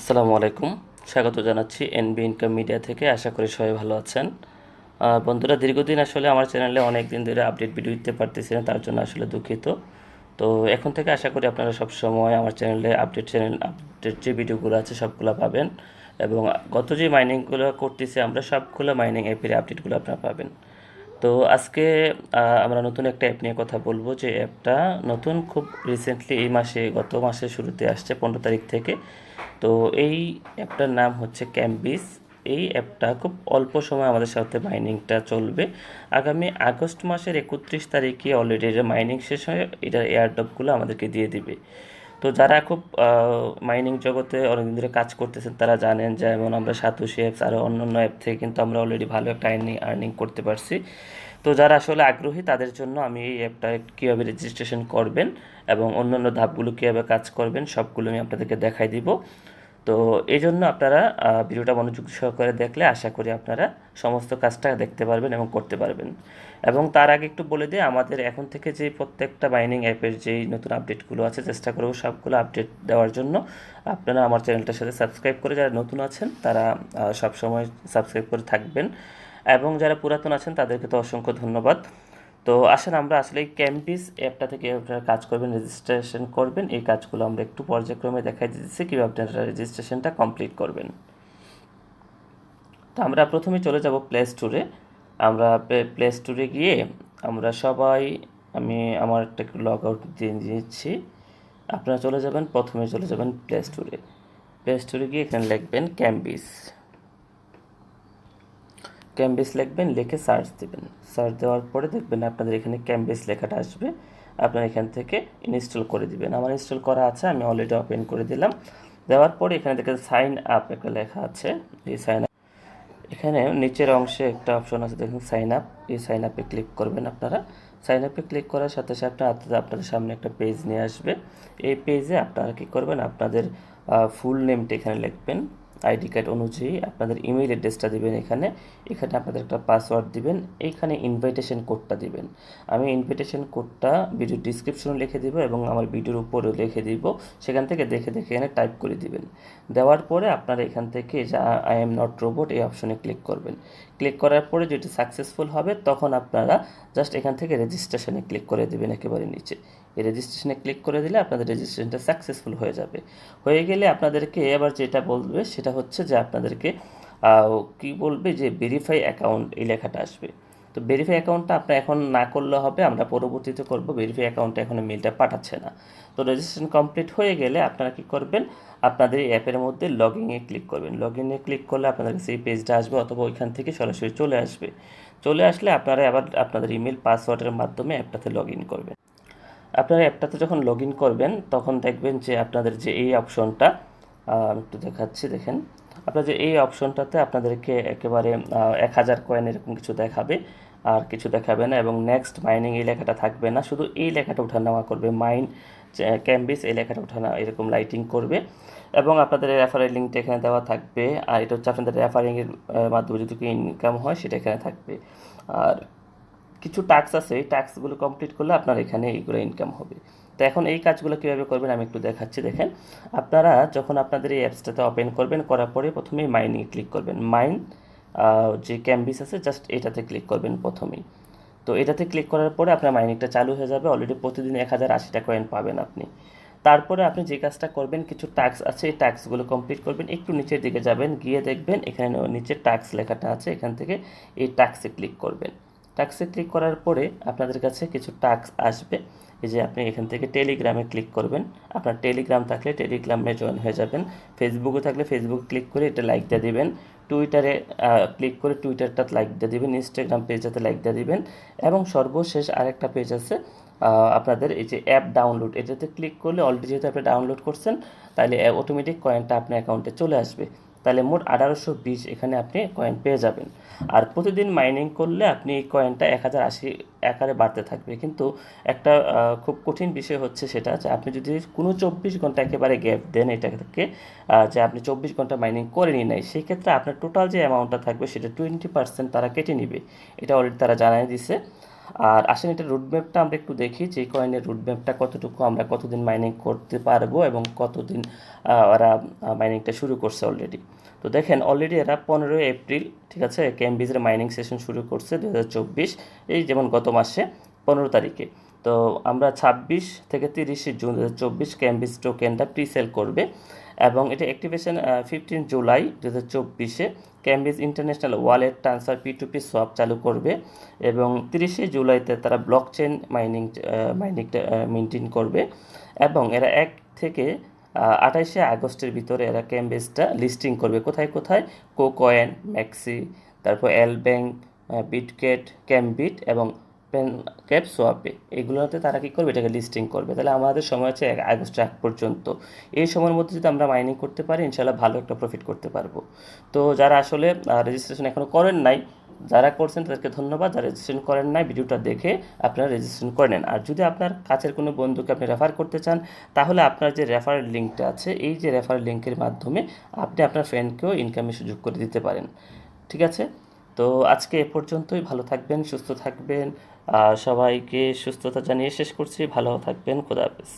আসসালামু আলাইকুম। স্বাগত জানাচ্ছি এনবি ইনকাম মিডিয়া থেকে। আশা করি সবাই ভালো আছেন। বন্ধুরা, দীর্ঘদিন আসলে আমার চ্যানেলে অনেক দিন ধরে আপডেট ভিডিও দিতে পারতেছি না, তার জন্য আসলে দুঃখিত। তো এখন থেকে আশা করি আপনারা সব সময় আমার চ্যানেলে আপডেট চ্যানেল আপডেট যে ভিডিওগুলো আছে, সবগুলো পাবেন এবং গত যে মাইনিংগুলো করতেছি আমরা, সবগুলো মাইনিং অ্যাপের আপডেটগুলো আপনারা পাবেন। তো আজকে আমরা নতুন একটা অ্যাপ নিয়ে কথা বলব। যে অ্যাপটা নতুন খুব রিসেন্টলি এই মাসে, গত মাসের শুরুতে আসছে, পনেরো তারিখ থেকে। তো এই অ্যাপটার নাম হচ্ছে ক্যাম্বিস। এই অ্যাপটা খুব অল্প সময় আমাদের সাথে মাইনিংটা চলবে। আগামী আগস্ট মাসের একত্রিশ তারিখে অলরেডি এটা মাইনিং শেষ হয়ে এটার এয়ারড্রপগুলো আমাদেরকে দিয়ে দিবে। তো যারা খুব মাইনিং জগতে অনেকদিন ধরে কাজ করতেছেন, তারা জানেন যেমন আমরা সাতুশি অ্যাপস আরও অন্যান্য অ্যাপ থেকে কিন্তু আমরা অলরেডি ভালো একটা আর্নিং আর্নিং করতে পারছি। তো যারা আসলে আগ্রহী, তাদের জন্য আমি এই অ্যাপটা কীভাবে রেজিস্ট্রেশন করবেন এবং অন্যান্য ধাপগুলো কীভাবে কাজ করবেন, সবগুলো আমি আপনাদেরকে দেখাই দিব। তো এই জন্য আপনারা ভিডিওটা মনোযোগ সহকারে দেখলে আশা করি আপনারা সমস্ত কাজটা দেখতে পারবেন এবং করতে পারবেন। এবং তার আগে একটু বলে দিই, আমাদের এখন থেকে যে প্রত্যেকটা মাইনিং অ্যাপের যেই নতুন আপডেটগুলো আছে, চেষ্টা করব সবগুলো আপডেট দেওয়ার জন্য। আপনারা আমার চ্যানেলটার সাথে সাবস্ক্রাইব করে যারা নতুন আছেন, তারা সবসময় সাবস্ক্রাইব করে থাকবেন। এবং যারা পুরাতন আছেন, তাদেরকে তো অসংখ্য ধন্যবাদ। তো আসেন, আমরা আসলে এই ক্যাম্পিস অ্যাপটা থেকে আপনারা কাজ করবেন রেজিস্ট্রেশন করবেন। এই কাজগুলো আমরা একটু পর্যায়ক্রমে দেখাই দিচ্ছি কীভাবে আপনারা রেজিস্ট্রেশনটা কমপ্লিট করবেন। তো আমরা প্রথমে চলে যাব প্লে স্টোরে আমরা প্লে স্টোরে গিয়ে আমরা সবাই, আমি আমার একটা লগ আউট দিয়ে দিয়েছি আপনারা চলে যাবেন, প্রথমে চলে যাবেন প্লে স্টোরে প্লে স্টোরে গিয়ে এখানে লিখবেন ক্যাম্বিস ক্যাম্বিস লিখবেন, লিখে সার্চ দেবেন। সার্চ দেওয়ার পরে দেখবেন আপনাদের এখানে ক্যাম্বিস লেখাটা আসবে। আপনার এখান থেকে ইনস্টল করে দিবেন। আমার ইনস্টল করা আছে, আমি অলরেডি ওপেন করে দিলাম। দেওয়ার পরে এখানে দেখেন সাইন আপ একটা লেখা আছে। এই সাইন আপ এখানে নিচের অংশে একটা অপশন আছে, দেখুন সাইন আপ এই সাইন আপে ক্লিক করবেন আপনারা। সাইন আপে ক্লিক করার সাথে সাথে আপনাদের আপনাদের সামনে একটা পেজ নিয়ে আসবে। এই পেজে আপনারা কী করবেন? আপনাদের ফুল নেমটা এখানে লিখবেন। আইডি কার্ড অনুযায়ী আপনাদের ইমেল অ্যাড্রেসটা দিবেন এখানে। এখানে আপনাদের একটা পাসওয়ার্ড দিবেন। এইখানে ইনভাইটেশন কোডটা দিবেন। আমি ইনভাইটেশন কোডটা ভিডিও ডিসক্রিপশনে লিখে দিব এবং আমার ভিডিওর উপরেও লিখে দিব। সেখান থেকে দেখে দেখে এখানে টাইপ করে দিবেন। দেওয়ার পরে আপনারা এখান থেকে যা আই এম নট রোবট এই অপশনে ক্লিক করবেন। ক্লিক করার পরে যেটি সাকসেসফুল হবে, তখন আপনারা জাস্ট এখান থেকে রেজিস্ট্রেশনে ক্লিক করে দেবেন একেবারে নিচে। এই রেজিস্ট্রেশনে ক্লিক করে দিলে আপনাদের রেজিস্ট্রেশনটা সাকসেসফুল হয়ে যাবে। হয়ে গেলে আপনাদেরকে এবার যেটা বলবে সেটা হচ্ছে যে আপনাদেরকে কি বলবে যে ভেরিফাই অ্যাকাউন্ট এই লেখাটা আসবে। তো ভেরিফাই অ্যাকাউন্টটা আপনার এখন না করলে হবে, আমরা পরবর্তীতে করব ভেরিফাই অ্যাকাউন্টে এখন মেলটা পাঠাচ্ছে না। তো রেজিস্ট্রেশন কমপ্লিট হয়ে গেলে আপনারা কি করবেন, আপনাদের এই অ্যাপের মধ্যে লগ ইনে ক্লিক করবেন। লগ ইনে ক্লিক করলে আপনাদের এই পেজটা আসবে অথবা ওইখান থেকে সরাসরি চলে আসবে। চলে আসলে আপনারা আবার আপনাদের ইমেল পাসওয়ার্ডের মাধ্যমে অ্যাপটাতে লগ ইন করবেন। আপনারা অ্যাপটাতে যখন লগ ইন করবেন, তখন দেখবেন যে আপনাদের যে এই অপশনটা একটু দেখাচ্ছি, দেখেন। আপনার যে এই অপশনটাতে আপনাদেরকে একেবারে এক হাজার কয়েন এরকম কিছু দেখাবে, আর কিছু দেখাবে না, এবং নেক্সট মাইনিং এই লেখাটা থাকবে না। শুধু এই লেখাটা ওঠানামা করবে মাইন ক্যাম্বিস এই লেখাটা ওঠানা এরকম লাইটিং করবে। এবং আপনাদের রেফারেল লিঙ্কটা এখানে দেওয়া থাকবে, আর এটা হচ্ছে আপনাদের রেফারিংয়ের মাধ্যমে যদি ইনকাম হয়, সেটা এখানে থাকবে। আর কিছু টাস্ক আছে, এই টাস্কগুলো কমপ্লিট করলে আপনার এখানে এইগুলো ইনকাম হবে। তো এখন এই কাজগুলো কীভাবে করবেন আমি একটু দেখাচ্ছি, দেখেন। আপনারা যখন আপনাদের এই অ্যাপসটাতে ওপেন করবেন, করার পরে প্রথমেই মাইনে ক্লিক করবেন। মাইন যে ক্যাম্বিস আছে জাস্ট এটাতে ক্লিক করবেন প্রথমেই। তো এটাতে ক্লিক করার পরে আপনার মাইনিংটা চালু হয়ে যাবে। অলরেডি প্রতিদিন এক হাজার আশিটা কয়েন পাবেন আপনি। তারপরে আপনি যে কাজটা করবেন, কিছু টাস্ক আছে, এই টাস্কগুলো কমপ্লিট করবেন। একটু নিচের দিকে যাবেন, গিয়ে দেখবেন এখানে নিচে টাস্ক লেখাটা আছে, এখান থেকে এই টাস্কে ক্লিক করবেন। টাক্সে ক্লিক করার পরে আপনাদের কাছে কিছু টাক্স আসবে। এই যে আপনি এখান থেকে টেলিগ্রামে ক্লিক করবেন। আপনার টেলিগ্রাম থাকলে টেলিগ্রামে জয়েন হয়ে যাবেন। ফেসবুকে থাকলে ফেসবুক ক্লিক করে এটা লাইক দিয়ে দিবেন। টুইটারে ক্লিক করে টুইটারটা লাইক দিয়ে দিবেন। ইনস্টাগ্রাম পেজটাতে লাইক দিয়ে দিবেন। এবং সর্বশেষ আরেকটা পেজ আছে আপনাদের এই যে অ্যাপ ডাউনলোড এটাতে ক্লিক করলে অলরেডি যেহেতু আপনি ডাউনলোড করছেন, তাহলে অটোমেটিক কয়েনটা আপনার অ্যাকাউন্টে চলে আসবে। তাহলে মোট আঠারোশো বিশ এখানে আপনি কয়েন পেয়ে যাবেন। আর প্রতিদিন মাইনিং করলে আপনি এই কয়েনটা এক হাজার আশি আকারে বাড়তে থাকবে। কিন্তু একটা খুব কঠিন বিষয় হচ্ছে সেটা যে আপনি যদি কোনো চব্বিশ ঘণ্টা একেবারে গ্যাপ দেন এটাকে যে আপনি চব্বিশ ঘণ্টা মাইনিং করেনি নাই সেই ক্ষেত্রে আপনার টোটাল যে অ্যামাউন্টটা থাকবে সেটা টোয়েন্টি পার্সেন্ট তারা কেটে নিবে। এটা অলরেডি তারা জানাই দিছে। আর আসেন, এটা রুটম্যাপটা আমরা একটু দেখি, যে কয়েনের রুটম্যাপটা কতটুকু আমরা কতদিন মাইনিং করতে পারব এবং কতদিন ওরা মাইনিংটা শুরু করছে অলরেডি তো দেখেন অলরেডি এরা পনেরোই এপ্রিল, ঠিক আছে? ক্যাম্বিজের মাইনিং সেশন শুরু করছে দু হাজার চব্বিশ, এই যেমন গত মাসে, পনেরো তারিখে। তো আমরা ছাব্বিশ থেকে তিরিশে জুন দু হাজার চব্বিশ ক্যামব্রিজ টোকেনটা প্রি সেল করবে এবং এটা অ্যাক্টিভেশন ফিফটিন জুলাই দু হাজার চব্বিশে Cambridge international wallet transfer P to P swap চালু করবে এবং তিরিশে জুলাইতে তারা ব্লক চেন মাইনিং মাইনিংটা মেনটেন করবে এবং এরা এক থেকে আঠাইশে আগস্টের ভিতরে এরা ক্যামব্রিজটা লিস্টিং করবে। কোথায় কোথায়? কোকয়েন ম্যাক্সি তারপর এল ব্যাংক বিটকেট ক্যামবিট এবং পেন ক্যাপ সোয়াপে এগুলোতে তারা কী করবে? এটাকে লিস্টিং করবে। তাহলে আমাদের সময় আছে এক আগস্ট এক পর্যন্ত। এই সময়ের মধ্যে যদি আমরা মাইনিং করতে পারি ইনশাল্লাহ ভালো একটা প্রফিট করতে পারব। তো যারা আসলে রেজিস্ট্রেশন এখনও করেন নাই, যারা করছেন তাদেরকে ধন্যবাদ। যারা রেজিস্ট্রেশন করেন নাই, ভিডিওটা দেখে আপনারা রেজিস্ট্রেশন করে নেন। আর যদি আপনার কাছের কোনো বন্ধুকে আপনি রেফার করতে চান, তাহলে আপনার যে রেফারেল লিঙ্কটা আছে, এই যে রেফারেল লিঙ্কের মাধ্যমে আপনি আপনার ফ্রেন্ডকেও ইনকামের সুযোগ করে দিতে পারেন। ঠিক আছে? তো আজকে এ পর্যন্তই। ভালো থাকবেন, সুস্থ থাকবেন। সবাইকে সুস্থতা জানিয়ে শেষ করছি। ভালো থাকবেন। খোদা হাফেজ।